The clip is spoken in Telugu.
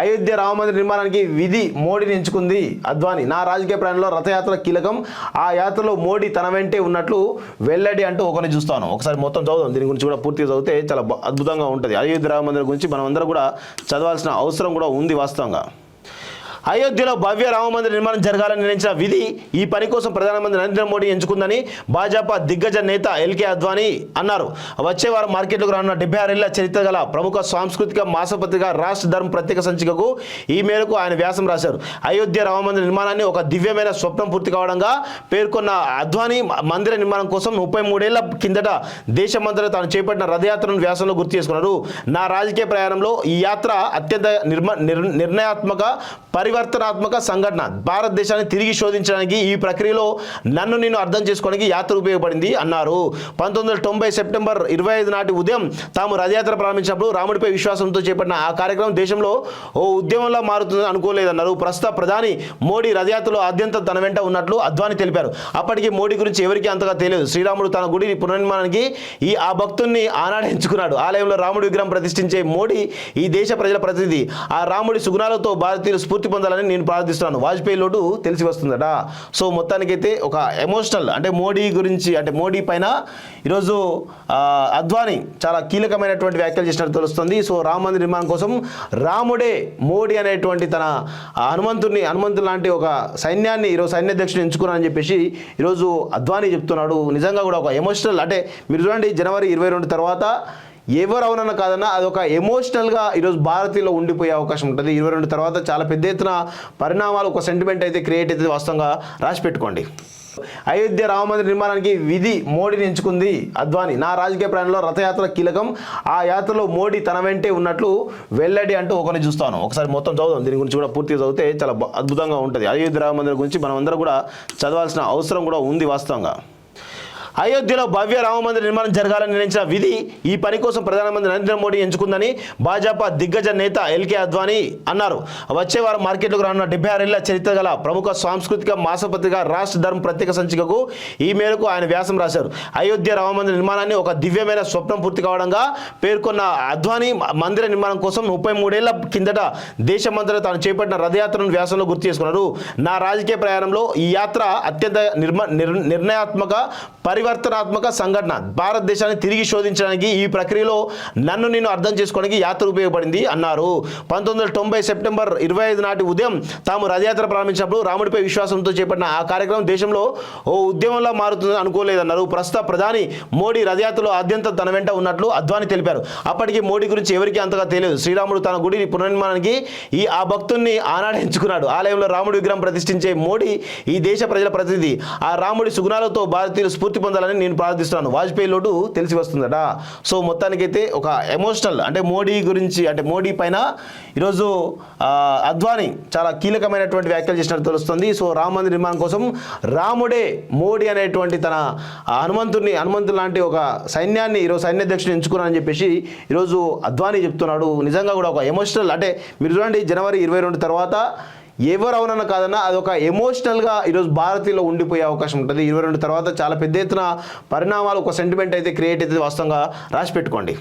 అయోధ్య రామమందిర నిర్మాణానికి విధి మోడీని ఎంచుకుంది అద్వానీ. నా రాజకీయ ప్రయాణంలో రథయాత్ర కీలకం. ఆ యాత్రలో మోడీ తన వెంటే ఉన్నట్లు వెల్లడి అంటూ ఒకరిని చూస్తాను. ఒకసారి మొత్తం చదువుదాం. దీని గురించి కూడా పూర్తిగా చదివితే చాలా అద్భుతంగా ఉంటుంది. అయోధ్య రామమందిర గురించి మనం అందరం కూడా చదవాల్సిన అవసరం కూడా ఉంది వాస్తవంగా. అయోధ్యలో భవ్య రామమందిర నిర్మాణం జరగాలని నిర్ణయించిన విధి ఈ పని కోసం ప్రధానమంత్రి నరేంద్ర మోడీ ఎంచుకుందని భాజపా దిగ్గజ నేత ఎల్కే అద్వానీ అన్నారు. వచ్చే వారం మార్కెట్లకు రానున్న డెబ్బై ఆరేళ్ళ చరిత్ర గల ప్రముఖ సాంస్కృతిక మాసపత్రిక రాష్ట్ర ధర్మ ప్రత్యేక సంచికకు ఈ మేరకు ఆయన వ్యాసం రాశారు. అయోధ్య రామమందిర నిర్మాణాన్ని ఒక దివ్యమైన స్వప్నం పూర్తి కావడంగా పేర్కొన్న అద్వానీ మందిర నిర్మాణం కోసం ముప్పై మూడేళ్ళ కిందట దేశమంతటా తాను చేపట్టిన రథయాత్రను వ్యాసంలో గుర్తు చేసుకున్నారు. నా రాజకీయ ప్రయాణంలో ఈ యాత్ర అత్యంత నిర్మ నిర్- నిర్ణయాత్మక పరివర్తనాత్మక సంఘటన భారతదేశాన్ని తిరిగి శోధించడానికి ఈ ప్రక్రియలో నన్ను నేను అర్థం చేసుకోవడానికి యాత్ర ఉపయోగపడింది అన్నారు. పంతొమ్మిది వందల తొంభై సెప్టెంబర్ ఇరవై ఐదు నాటి ఉదయం తాము రథయాత్ర ప్రారంభించినప్పుడు రాముడిపై విశ్వాసంతో చేపట్టిన ఆ కార్యక్రమం దేశంలో ఓ ఉద్యమంలా మారుతుందని అనుకోలేదన్నారు. ప్రస్తుత ప్రధాని మోడీ రథయాత్రలో ఆద్యంత తన వెంట ఉన్నట్లు అద్వాని తెలిపారు. అప్పటికి మోడీ గురించి ఎవరికీ అంతగా తెలియదు శ్రీరాముడు తన గుడి పునర్నిర్మాణానికి ఈ ఆ భక్తుల్ని ఆనాడు ఎంచుకున్నాడు. ఆలయంలో రాముడి విగ్రహం ప్రతిష్ఠించే మోడీ ఈ దేశ ప్రజల ప్రతినిధి. ఆ రాముడి సుగుణాలతో భారతీయులు స్ఫూర్తి పొందాలని నేను ప్రార్థిస్తున్నాను. వాజ్పేయి లోటు తెలిసి వస్తుందట. సో మొత్తానికైతే ఒక ఎమోషనల్ అంటే మోడీ గురించి అంటే మోడీ పైన ఈరోజు అద్వానీ చాలా కీలకమైనటువంటి వ్యాఖ్యలు చేసినట్టు తెలుస్తుంది. సో రామ మందిర నిర్మాణం కోసం రాముడే మోడీ అనేటువంటి తన ఆ హనుమంతుడిని హనుమంతుడు లాంటి ఒక సైన్యాన్ని ఈరోజు సైన్యాధ్యక్షుడు ఎంచుకున్నానని చెప్పేసి ఈరోజు అద్వానీ చెప్తున్నాడు. నిజంగా కూడా ఒక ఎమోషనల్ అంటే మీరు చూడండి జనవరి ఇరవై రెండు తర్వాత ఎవరు అవునన్న కాదన్నా అదొక ఎమోషనల్గా ఈరోజు భారతీయులో ఉండిపోయే అవకాశం ఉంటుంది. ఇరవై రెండు తర్వాత చాలా పెద్ద ఎత్తున పరిణామాలు ఒక సెంటిమెంట్ అయితే క్రియేట్ అయితే వాస్తవంగా రాసి పెట్టుకోండి. అయోధ్య రామమందిర నిర్మాణానికి విధి మోడీని ఎంచుకుంది అద్వాని. నా రాజకీయ ప్రయాణంలో రథయాత్ర కీలకం. ఆ యాత్రలో మోడీ తన వెంటే ఉన్నట్లు వెల్లడి అంటూ ఒకరిని చూస్తాను. ఒకసారి మొత్తం చదువుదాం. దీని గురించి కూడా పూర్తిగా చదివితే చాలా అద్భుతంగా ఉంటుంది. అయోధ్య రామమందిర గురించి మనం అందరం కూడా చదవాల్సిన అవసరం కూడా ఉంది వాస్తవంగా. అయోధ్యలో భవ్య రామమందిర నిర్మాణం జరగాలని నిర్ణయించిన విధి ఈ పని కోసం ప్రధానమంత్రి నరేంద్ర మోడీ ఎంచుకుందని భాజపా దిగ్గజ నేత ఎల్కే అద్వానీ అన్నారు. వచ్చే వారం మార్కెట్లకు రానున్న డెబ్బై ఆరేళ్ళ చరిత్ర గల ప్రముఖ సాంస్కృతిక మాసపత్రిక రాష్ట్ర ధర్మ ప్రత్యేక సంచికకు ఈ మేరకు ఆయన వ్యాసం రాశారు. అయోధ్య రామమందిర నిర్మాణాన్ని ఒక దివ్యమైన స్వప్నం పూర్తి కావడంగా పేర్కొన్న అద్వానీ మందిర నిర్మాణం కోసం ముప్పై మూడేళ్ళ కిందట దేశమంతటా తాను చేపట్టిన రథయాత్రను వ్యాసంలో గుర్తు చేసుకున్నారు. నా రాజకీయ ప్రయాణంలో ఈ యాత్ర అత్యంత నిర్మ నిర్ణయాత్మక నిర్ణయాత్మక పరివర్తనాత్మక సంఘటన. భారతదేశాన్ని తిరిగి శోధించడానికి ఈ ప్రక్రియలో నన్ను నేను అర్థం చేసుకోవడానికి యాత్ర ఉపయోగపడింది అన్నారు. పంతొమ్మిది వందల తొంభై సెప్టెంబర్ ఇరవై ఐదు నాటి ఉదయం తాము రథయాత్ర ప్రారంభించినప్పుడు రాముడిపై విశ్వాసంతో చేపట్టిన ఆ కార్యక్రమం దేశంలో ఓ ఉద్యమంలా మారుతుందని అనుకోలేదన్నారు. ప్రస్తుత ప్రధాని మోడీ రథయాత్రలో అత్యంత తన వెంట ఉన్నట్లు అద్వాని తెలిపారు. అప్పటికి మోడీ గురించి ఎవరికీ అంతగా తెలియదు. శ్రీరాముడు తన గుడి పునర్నిర్మాణానికి ఈ ఆ భక్తుల్ని ఆనాడు ఎంచుకున్నాడు. ఆలయంలో రాముడి విగ్రహం ప్రతిష్ఠించే మోడీ ఈ దేశ ప్రజల ప్రతినిధి. ఆ రాముడి సుగుణాలతో భారతీయులు స్ఫూర్తి పొందాలని నేను ప్రార్థిస్తున్నాను. వాజ్పేయి లోటు తెలిసి వస్తుందట. సో మొత్తానికైతే ఒక ఎమోషనల్ అంటే మోడీ గురించి అంటే మోడీ పైన ఈరోజు అద్వానీ చాలా కీలకమైనటువంటి వ్యాఖ్యలు చేసినట్టు తెలుస్తుంది. సో రామ మందిర నిర్మాణం కోసం రాముడే మోడీ అనేటువంటి తన ఆ హనుమంతుడిని హనుమంతుడు లాంటి ఒక సైన్యాన్ని ఈరోజు సైన్యాధ్యక్షుడు ఎంచుకున్నానని చెప్పేసి ఈరోజు అద్వానీ చెప్తున్నాడు. నిజంగా కూడా ఒక ఎమోషనల్ అంటే మీరు చూడండి జనవరి ఇరవై రెండు తర్వాత ఎవరు అవునన్న కాదన్నా అదొక ఎమోషనల్గా ఈరోజు భారతీయులో ఉండిపోయే అవకాశం ఉంటుంది. ఇరవై రెండు తర్వాత చాలా పెద్ద ఎత్తున పరిణామాలు ఒక సెంటిమెంట్ అయితే క్రియేట్ అయితే వాస్తవంగా రాసి పెట్టుకోండి